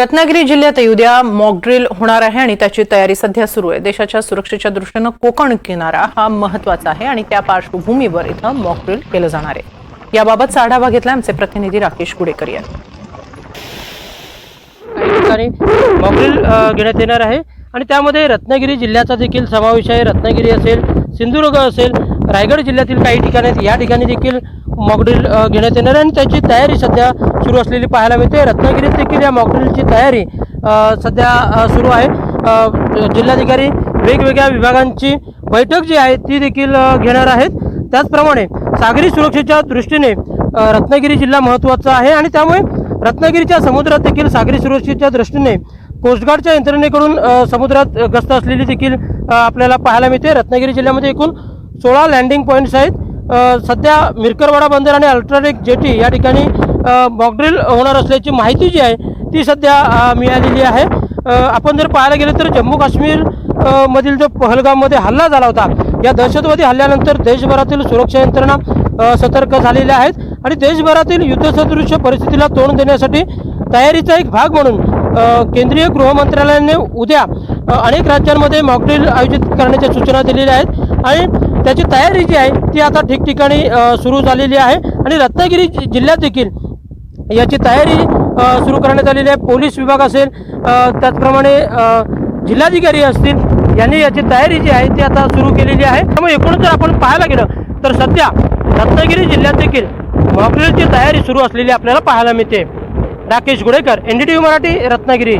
रत्नागिरी जिल्ह्यात उद्या मॉकड्रिल होणार आहे आणि त्याची तयारी सध्या सुरू आहे. देशाच्या सुरक्षेच्या दृष्टीनं कोकण किनारा हा महत्त्वाचा आहे आणि त्या पार्श्वभूमीवर इथं मॉकड्रिल केलं जाणार आहे. याबाबतचा आढावा घेतला आमचे प्रतिनिधी राकेश गुडेकर यांनी. मॉकड्रिल घेण्यात येणार आहे. आणि त्यामध्ये रत्नागिरी जिल्ह्याचा देखील समावेश आहे. रत्नागिरी असेल सिंधुदुर्ग असेल रायगड जिल्ह्यातील काही ठिकाणी आहेत. या ठिकाणी देखील मॉकड्रिल घेण्यात येणार आहे आणि त्याची तयारी सध्या सुरू असलेली पाहायला मिळते. रत्नागिरीत देखील या मॉकड्रिलची तयारी सध्या सुरू आहे. जिल्हाधिकारी वेगवेगळ्या विभागांची बैठक जी आहे ती देखील घेणार आहेत. त्याचप्रमाणे सागरी सुरक्षेच्या दृष्टीने रत्नागिरी जिल्हा महत्त्वाचा आहे आणि त्यामुळे रत्नागिरीच्या समुद्रात देखील सागरी सुरक्षेच्या दृष्टीने कोस्टगार्डच्या यंत्रणेकडून समुद्रात गस्त असलेली देखील आपल्याला पाहायला मिळते. रत्नागिरी जिल्ह्यामध्ये एकूण सोळा लँडिंग पॉईंट्स आहेत. सध्या मिरकरवाडा बंदर आणि अल्ट्राटेक जेटी या ठिकाणी मॉकड्रिल होणार असल्याची माहिती जी आहे ती सध्या मिळालेली आहे. आपण जर पाहायला गेलं तर जम्मू काश्मीर मधील जो पहलगाममध्ये हल्ला झाला होता या दहशतवादी हल्ल्यानंतर देशभरातील सुरक्षा यंत्रणा सतर्क झालेल्या आहेत आणि देशभरातील युद्धसदृश्य परिस्थितीला तोंड देण्यासाठी तयारीचा एक भाग म्हणून केंद्रीय गृह मंत्रालयाने उद्या अनेक राज्यांमध्ये मॉकड्रिल आयोजित करण्याच्या सूचना दिलेल्या आहेत. आणि त्याची तयारी जी आहे ती आता ठिकठिकाणी सुरू झालेली आहे. आणि रत्नागिरी जिल्ह्यात देखील याची तयारी सुरू करण्यात आलेली आहे. पोलीस विभाग असेल त्याचप्रमाणे जिल्हाधिकारी असतील यांनी याची तयारी जी आहे ती आता सुरू केलेली आहे. त्यामुळे एकूणच जर आपण पाहायला गेलं तर सध्या रत्नागिरी जिल्ह्यात देखील मॉकड्रिलची तयारी सुरू असलेली आपल्याला पाहायला मिळते. Rakesh Gudekar N D T V Marathi Ratnagiri.